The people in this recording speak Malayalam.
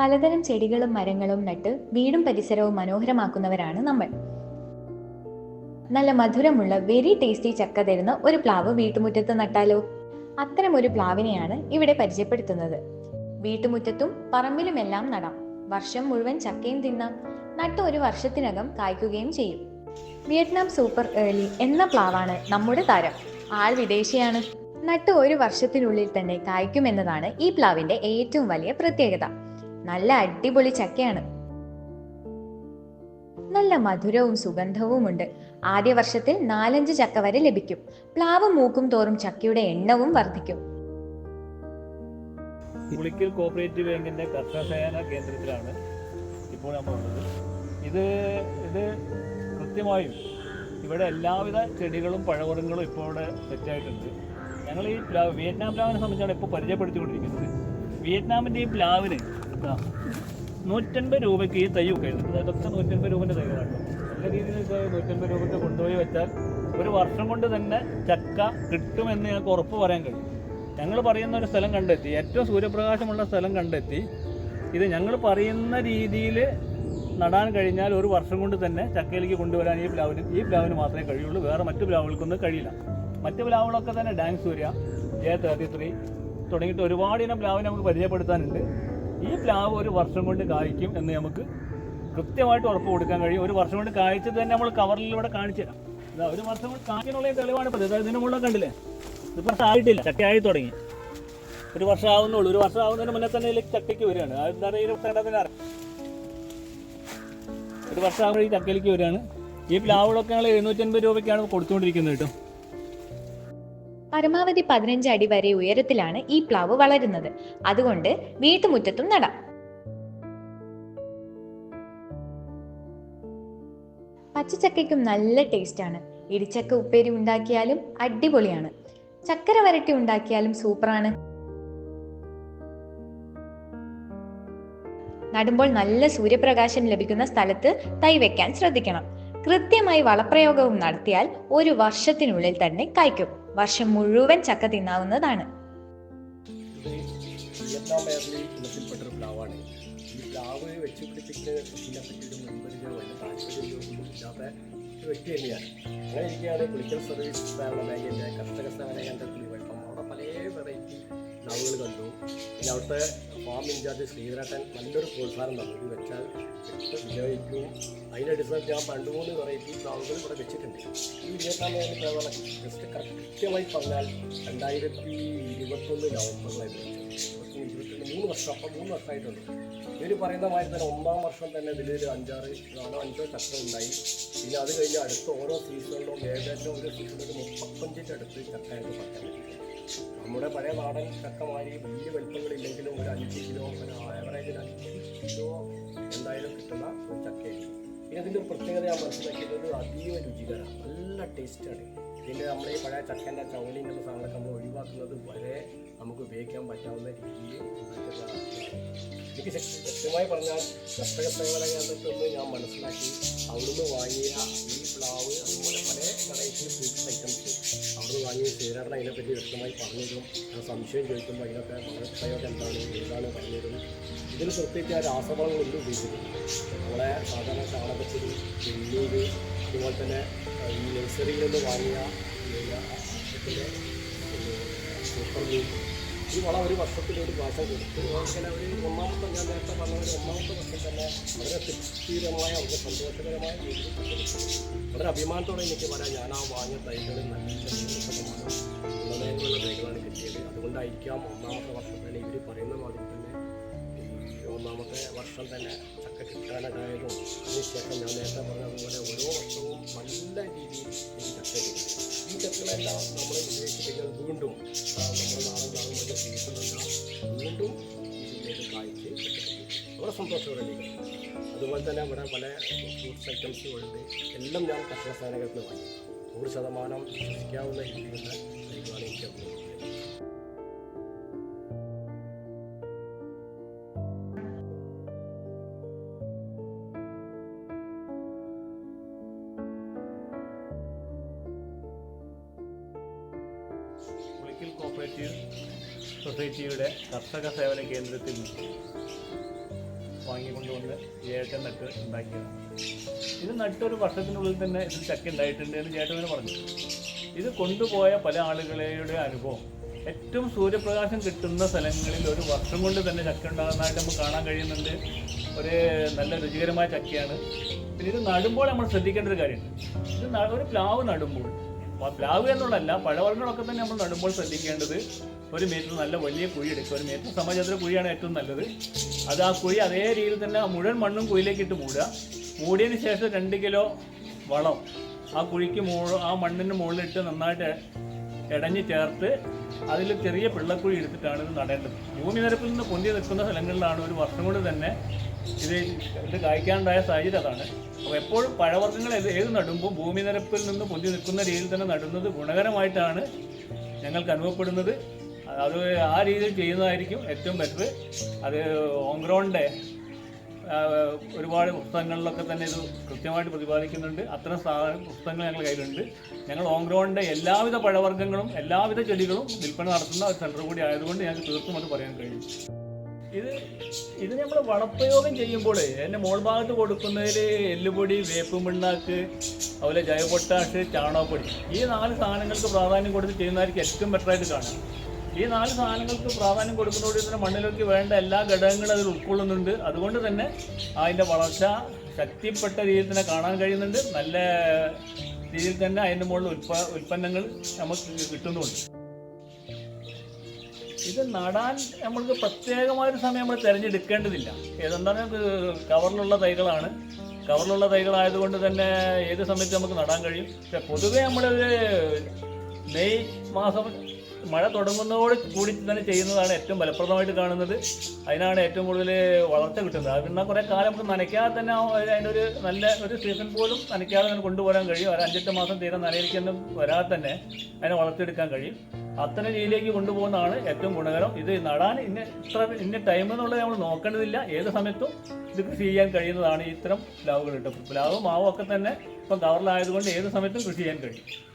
പലതരം ചെടികളും മരങ്ങളും നട്ട് വീടും പരിസരവും മനോഹരമാക്കുന്നവരാണ് നമ്മൾ. നല്ല മധുരമുള്ള വെരി ടേസ്റ്റി ചക്ക തരുന്ന ഒരു പ്ലാവ് വീട്ടുമുറ്റത്ത് നട്ടാലോ? അത്തരം ഒരു പ്ലാവിനെയാണ് ഇവിടെ പരിചയപ്പെടുത്തുന്നത്. വീട്ടുമുറ്റത്തും പറമ്പിലുമെല്ലാം നടാം. വർഷം മുഴുവൻ ചക്കയും തിന്നാം. നട്ട് ഒരു വർഷത്തിനകം കായ്ക്കുകയും ചെയ്യും. വിയറ്റ്നാം സൂപ്പർ ഏർലി എന്ന പ്ലാവാണ് നമ്മുടെ താരം. ആൾ വിദേശിയാണ്. നട്ട് ഒരു വർഷത്തിനുള്ളിൽ തന്നെ കായ്ക്കുമെന്നതാണ് ഈ പ്ലാവിന്റെ ഏറ്റവും വലിയ പ്രത്യേകത. നല്ല അടിപൊളി ചക്കയാണ്. നല്ല മധുരവും സുഗന്ധവും ഉണ്ട് ആദ്യ വർഷത്തിൽ നാലഞ്ച് ചക്ക വരെ ലഭിക്കും. പ്ലാവ് മൂക്കും തോറും ചക്കയുടെ എണ്ണവും വർദ്ധിക്കും. പുളിക്കൽ കോപ്പറേറ്റീവ് ബാങ്കിന്റെ കർഷകസേന കേന്ദ്രത്തിലാണ് ഇപ്പോൾ നമ്മൾ ഉള്ളത്. ഇത് ഇത് കൃത്യമായും ഇവിടെ എല്ലാവിധ ചെടികളും പഴവർഗങ്ങളും ഇപ്പോൾ ഇവിടെ സെറ്റായിട്ടുണ്ട്. ഞങ്ങൾ ഈ വിയറ്റ്നാം പ്ലാവിനെ സംബന്ധിച്ചാണ് ഇപ്പോൾ പരിചയപ്പെടുത്തിക്കൊണ്ടിരിക്കുന്നത്. വിയറ്റ്നാമിന്റെ ഈ പ്ലാവിന് നൂറ്റൻപത് രൂപയ്ക്ക് ഈ തൈ കഴിയുന്നത് ഇതൊക്കെ നൂറ്റൻപത് രൂപന്റെ തൈകളാണ്. നല്ല രീതിയിൽ നൂറ്റൻപത് രൂപയ്ക്ക് കൊണ്ടുപോയി വെച്ചാൽ ഒരു വർഷം കൊണ്ട് തന്നെ ചക്ക കിട്ടുമെന്ന് ഞങ്ങൾക്ക് ഉറപ്പ് പറയാൻ കഴിയും. ഞങ്ങൾ പറയുന്ന ഒരു സ്ഥലം കണ്ടെത്തി ഏറ്റവും സൂര്യപ്രകാശമുള്ള സ്ഥലം കണ്ടെത്തി ഇത് ഞങ്ങൾ പറയുന്ന രീതിയിൽ നടാൻ കഴിഞ്ഞാൽ ഒരു വർഷം കൊണ്ട് തന്നെ ചക്കയിലേക്ക് കൊണ്ടുവരാൻ ഈ പ്ലാവിന് ഈ പ്ലാവിന് മാത്രമേ കഴിയുള്ളൂ. വേറെ മറ്റു പ്ലാവുകൾക്കൊന്നും കഴിയില്ല. മറ്റു പ്ലാവുകളൊക്കെ തന്നെ ഡാൻസ് സൂര്യ ജെ തേർട്ടി ത്രീ തുടങ്ങിയിട്ട് ഒരുപാട് ഇനം പ്ലാവിനെ നമുക്ക് പരിചയപ്പെടുത്താനുണ്ട്. ഈ പ്ലാവ് ഒരു വർഷം കൊണ്ട് കായ്ക്കും എന്ന് നമുക്ക് കൃത്യമായിട്ട് ഉറപ്പ് കൊടുക്കാൻ കഴിയും. ഒരു വർഷം കൊണ്ട് കായ്ച്ചത് തന്നെ നമ്മൾ കവറിലൂടെ കാണിച്ചു തരാം. ഇതാ ഒരു വർഷം കൊണ്ട് കായ്ക്കാനുള്ള തെളിവാണ് ഇപ്പോൾ അതായത് ഇതിന് മുകളിൽ കണ്ടില്ലേ? ഇത് ആയിട്ടില്ല. ചക്കയായി തുടങ്ങി. ഒരു വർഷം ആവുന്നുള്ളൂ. ഒരു വർഷം ആവുന്നതിന് മുന്നേ തന്നെ ഇതിലേക്ക് ചക്കയ്ക്ക് വരികയാണ്. അതെന്താ പറയുക ഒരു വർഷം ആവുമ്പോൾ ഈ ചക്കയിലേക്ക് വരികയാണ്. ഈ പ്ലാവുകളൊക്കെ ഞങ്ങൾ എഴുന്നൂറ്റൻപത് രൂപയ്ക്കാണ് കൊടുത്തുകൊണ്ടിരിക്കുന്നത് കേട്ടോ. പരമാവധി പതിനഞ്ച് അടി വരെ ഉയരത്തിലാണ് ഈ പ്ലാവ് വളരുന്നത്. അതുകൊണ്ട് വീട്ടുമുറ്റത്തും നടാം. പച്ചച്ചക്കയ്ക്കും നല്ല ടേസ്റ്റ് ആണ് ഇടിച്ചക്ക ഉപ്പേരി ഉണ്ടാക്കിയാലും അടിപൊളിയാണ്. ചക്കര വരട്ടി ഉണ്ടാക്കിയാലും സൂപ്പറാണ്. നടുമ്പോൾ നല്ല സൂര്യപ്രകാശം ലഭിക്കുന്ന സ്ഥലത്ത് തൈ വെക്കാൻ ശ്രദ്ധിക്കണം. കൃത്യമായി വളപ്രയോഗവും നടത്തിയാൽ ഒരു വർഷത്തിനുള്ളിൽ തന്നെ കായ്ക്കും. വർഷം മുഴുവൻ ചക്ക തിന്നാവുന്നതാണ്. സർവീസ് സഹകരണ കർഷക അവിടെ പല വെറൈറ്റി പ്ലാവുകൾ കണ്ടു. പിന്നെ അവിടുത്തെ ഫാം ഇൻചാർജ് ശ്രീധരേട്ടൻ നല്ലൊരു പ്രോത്സാഹനം തന്നു. ഇത് വെച്ചാൽ വിജയിക്കും. അതിന്റെ അടിസ്ഥാനത്തിൽ ഞാൻ പണ്ട് മൂന്ന് വെറൈറ്റി പ്ലാവുകൾ ഇവിടെ വെച്ചിട്ടുണ്ട്. ഈ ഇരുപത്താം തീയതി പ്ലാവുകൾ ജസ്റ്റ് കൃത്യമായി പറഞ്ഞാൽ രണ്ടായിരത്തി ഇരുപത്തൊന്ന് നവംബറിലായിരുന്നു മൂന്ന് വർഷം അപ്പം മൂന്ന് വർഷമായിട്ടുണ്ട്. ഇവർ പറയുന്ന മാതിരി തന്നെ ഒന്നാം വർഷം തന്നെ ഇതിൽ ഒരു അഞ്ചാറ് നാലോ അഞ്ചോ ചക്രം ഉണ്ടായി. പിന്നെ അത് കഴിഞ്ഞ് അടുത്ത ഓരോ സീസണിലും ഏകദേശം ഒരു സീസണിൽ ഒരു മുപ്പത്തഞ്ചിന്റെ അടുത്ത് ചക്ക പറയാൻ പറ്റാൻ പറ്റും നമ്മുടെ പഴയ നാടൻ ശക്തമായി വലിയ വലിപ്പങ്ങളില്ലെങ്കിലും ഒരു അഞ്ച് കിലോ ഒരു ആവറേജിൽ അഞ്ച് കിലോ എന്തായാലും കിട്ടുന്ന ഒരു ചക്കയായിരിക്കും പിന്നെ അതിന്റെ പ്രത്യേകത ഞാൻ മനസ്സിലാക്കിയത് അതീവ രുചികരമാണ്. നല്ല ടേസ്റ്റാണ് ഇതിന്റെ നമ്മൾ ഈ പഴയ ചക്കന്റെ ചവണി ഇങ്ങനത്തെ സാധനങ്ങളൊക്കെ നമ്മൾ ഒഴിവാക്കുന്നത് വരെ നമുക്ക് ഉപയോഗിക്കാൻ പറ്റാവുന്ന രീതിയിൽ എനിക്ക് ശക്തമായി പറഞ്ഞാൽ നിന്ന് ഞാൻ മനസ്സിലാക്കി അവിടുന്ന് വാങ്ങിയ ഈ പ്ലാവ് അതുപോലെ പല വെറൈറ്റി ഫ്രൂട്ട്സ് ഐറ്റംസ് അവിടുന്ന് വാങ്ങിയ ശ്രീരാടന അതിനെപ്പറ്റി വ്യക്തമായി പറഞ്ഞതും ഞാൻ സംശയം ചോദിക്കുമ്പോൾ അതിനൊക്കെ പ്രയോഗം എന്താണ് ഏതാണ് പറഞ്ഞതും ഇതിന് പ്രത്യേകിച്ച് ആ രാസവളങ്ങളൊന്നും ഉപയോഗിക്കുന്നില്ല നമ്മളെ സാധാരണ ചാണകപ്പൊടി വെണ്ണീര് അതുപോലെ തന്നെ ഈ നഴ്സറിയിൽ നിന്ന് വാങ്ങിയ സൂപ്പർ മീൻ ഈ വളം ഒരു വർഷത്തിൽ ഒരു മാസം കൊടുത്തു അങ്ങനെ ഒരു ഒന്നാമത്തെ ഞാൻ നേരത്തെ പറഞ്ഞ ഒരു ഒന്നാമത്തെ വർഷം തന്നെ വളരെ തൃപ്തികരമായ വളരെ സന്തോഷകരമായ വളരെ അഭിമാനത്തോടെ എനിക്ക് പറയാം ഞാൻ ആ വാങ്ങിയ തൈകൾ നല്ല സന്തോഷമാണ് ഉള്ളതേക്കുള്ള തൈകളാണ് കിട്ടിയത്. അതുകൊണ്ടായിരിക്കാം ഒന്നാമത്തെ വർഷം തന്നെ ഇവർ പറയുന്ന ഒന്നാമത്തെ വർഷം തന്നെ ചക്ക കിട്ടാനുണ്ടായതും അതിനുശേഷം ഞാൻ നേരത്തെ പറഞ്ഞതുപോലെ ഓരോ വർഷവും നല്ല രീതിയിൽ എനിക്ക് ചക്ക കിട്ടും. ഈ ചക്കകളെല്ലാം നമ്മൾ ഉപയോഗിച്ച് വീണ്ടും നമ്മൾ നാളെ നാളെ വലിയ സീസണല്ല വീണ്ടും ഇതിലേക്ക് കായ്ച്ച് വളരെ ഇരിക്കുന്നു. അതുപോലെ തന്നെ ഇവിടെ പല ഫ്രൂട്ട്സ് ഐറ്റംസുകളുണ്ട് എല്ലാം ഞാൻ കർഷക സ്ഥാനങ്ങളിൽ നിന്ന് വാങ്ങി. നൂറ് ശതമാനം വിശ്വസിക്കാവുന്ന രീതിയിലുള്ള തൈകളാണ് എനിക്ക് കോപ്പറേറ്റീവ് സൊസൈറ്റിയുടെ കർഷക സേവന കേന്ദ്രത്തിൽ വാങ്ങിക്കൊണ്ടുവന്ന് ചേട്ടൻ നട്ട് ഉണ്ടാക്കിയത് ഇത് നട്ടൊരു വർഷത്തിനുള്ളിൽ തന്നെ ഇതിൽ ചക്ക ഉണ്ടായിട്ടുണ്ട് എന്ന് ചേട്ടന് പറഞ്ഞു. ഇത് കൊണ്ടുപോയ പല ആളുകളുടെ അനുഭവം. ഏറ്റവും സൂര്യപ്രകാശം കിട്ടുന്ന സ്ഥലങ്ങളിൽ ഒരു വർഷം കൊണ്ട് തന്നെ ചക്ക ഉണ്ടാകുന്നതായിട്ട് നമുക്ക് കാണാൻ കഴിയുന്നുണ്ട്. ഒരു നല്ല രുചികരമായ ചക്കയാണ്. പിന്നെ ഇത് നടുമ്പോൾ നമ്മൾ ശ്രദ്ധിക്കേണ്ട ഒരു കാര്യമുണ്ട്. ഇത് ഒരു പ്ലാവ് നടുമ്പോൾ പ്ലാവ് എന്നുള്ളതല്ല പഴവർഗങ്ങളൊക്കെ തന്നെ നമ്മൾ നടുമ്പോൾ ശ്രദ്ധിക്കേണ്ടത് ഒരു മീറ്റർ നല്ല വലിയ കുഴി എടുക്കുക. ഒരു മീറ്റർ സമചതുര കുഴിയാണ് ഏറ്റവും നല്ലത്. അത് ആ കുഴി അതേ രീതിയിൽ തന്നെ മുഴുവൻ മണ്ണും കുഴിയിലേക്ക് ഇട്ട് മൂടുക. മൂടിയതിന് ശേഷം രണ്ട് കിലോ വളം ആ കുഴിക്ക് മൂ ആ മണ്ണിന് മുകളിലിട്ട് നന്നായിട്ട് ഇടഞ്ഞ് ചേർത്ത് അതിൽ ചെറിയ പിള്ളക്കുഴി എടുത്തിട്ടാണ് ഇത് നടേണ്ടത്. ഭൂമി നിരപ്പിൽ നിന്ന് പൊന്തി നിൽക്കുന്ന സ്ഥലങ്ങളിലാണ് ഒരു വർഷം കൊണ്ട് തന്നെ ഇത് ഇത് കായ്ക്കാനുണ്ടായ സാഹചര്യം അതാണ്. അപ്പോൾ എപ്പോഴും പഴവർഗങ്ങൾ ഏത് ഏത് നടുമ്പോൾ ഭൂമി നിരപ്പിൽ നിന്ന് പൊന്തി നിൽക്കുന്ന രീതിയിൽ തന്നെ നടുന്നത് ഗുണകരമായിട്ടാണ് ഞങ്ങൾക്ക് അനുഭവപ്പെടുന്നത്. അത് ആ രീതിയിൽ ചെയ്യുന്നതായിരിക്കും ഏറ്റവും ബെറ്റർ. അത് ഓങ്ക്രോണിന്റെ ഒരുപാട് പുസ്തകങ്ങളിലൊക്കെ തന്നെ ഇത് കൃത്യമായിട്ട് പ്രതിപാദിക്കുന്നുണ്ട്. അത്തരം പുസ്തകങ്ങൾ ഞങ്ങളുടെ കയ്യിലുണ്ട്. ഞങ്ങൾ ഓങ്ക്രോണിന്റെ എല്ലാവിധ പഴവർഗങ്ങളും എല്ലാവിധ ചെടികളും വിൽപ്പന നടത്തുന്ന ഒരു സെന്റർ കൂടി ആയതുകൊണ്ട് ഞങ്ങൾക്ക് തീർത്തും അത് പറയാൻ കഴിയും. ഇത് ഇത് നമ്മൾ വളപ്രയോഗം ചെയ്യുമ്പോൾ എന്റെ മോൾ ഭാഗത്ത് കൊടുക്കുന്നതിൽ എല്ലുപൊടി വേപ്പ് പിണ്ണാക്ക് അതുപോലെ ജയപൊട്ടാഷ് ചാണകപ്പൊടി. ഈ നാല് സാധനങ്ങൾക്ക് പ്രാധാന്യം കൊടുത്ത് ചെയ്യുന്നതായിരിക്കും ഏറ്റവും ബെറ്ററായിട്ട് കാണുക. ഈ നാല് സാധനങ്ങൾക്ക് പ്രാധാന്യം കൊടുക്കുന്നതോടെ തന്നെ മണ്ണിലേക്ക് വേണ്ട എല്ലാ ഘടകങ്ങളും അതിൽ ഉൾക്കൊള്ളുന്നുണ്ട്. അതുകൊണ്ട് തന്നെ അതിന്റെ വളർച്ച ശക്തിപ്പെട്ട രീതിയിൽ തന്നെ കാണാൻ കഴിയുന്നുണ്ട്. നല്ല രീതിയിൽ തന്നെ അതിന്റെ മുകളിൽ ഉൽപ്പ ഉൽപ്പന്നങ്ങൾ നമുക്ക് കിട്ടുന്നുണ്ട്. ഇത് നടാൻ നമ്മൾക്ക് പ്രത്യേകമായൊരു സമയം നമ്മൾ തിരഞ്ഞെടുക്കേണ്ടതില്ല. ഏതെന്താണ് കവറിലുള്ള തൈകളാണ്. കവറിലുള്ള തൈകളായതുകൊണ്ട് തന്നെ ഏത് സമയത്ത് നമുക്ക് നടാൻ കഴിയും. പക്ഷെ പൊതുവേ നമ്മളൊരു മെയ് മാസം മഴ തുടങ്ങുന്നതോട് കൂടി തന്നെ ചെയ്യുന്നതാണ് ഏറ്റവും ഫലപ്രദമായിട്ട് കാണുന്നത്. അതിനാണ് ഏറ്റവും കൂടുതൽ വളർച്ച കിട്ടുന്നത്. അത് പിന്നെ കുറേ കാലം നമുക്ക് നനയ്ക്കാതെ തന്നെ അതിന്റെ ഒരു നല്ല ഒരു സീസൺ പോലും നനയ്ക്കാതെ തന്നെ കൊണ്ടുപോകാൻ കഴിയും. ഒരു അഞ്ചെട്ട് മാസം തീരെ നനയിലേക്കൊന്നും വരാതെ തന്നെ അതിനെ വളർത്തിയെടുക്കാൻ കഴിയും. അത്തരം രീതിയിലേക്ക് കൊണ്ടുപോകുന്നതാണ് ഏറ്റവും ഗുണകരം. ഇത് നടാൻ ഇന്ന ഇത്ര ഇന്ന ടൈം എന്നുള്ളത് നമ്മൾ നോക്കേണ്ടതില്ല. ഏത് സമയത്തും ഇത് കൃഷി ചെയ്യാൻ കഴിയുന്നതാണ് ഇത്തരം പ്ലാവുകൾ കിട്ടും പ്ലാവും മാവും ഒക്കെ തന്നെ ഇപ്പം കവറിലായതുകൊണ്ട് ഏത് സമയത്തും കൃഷി ചെയ്യാൻ കഴിയും.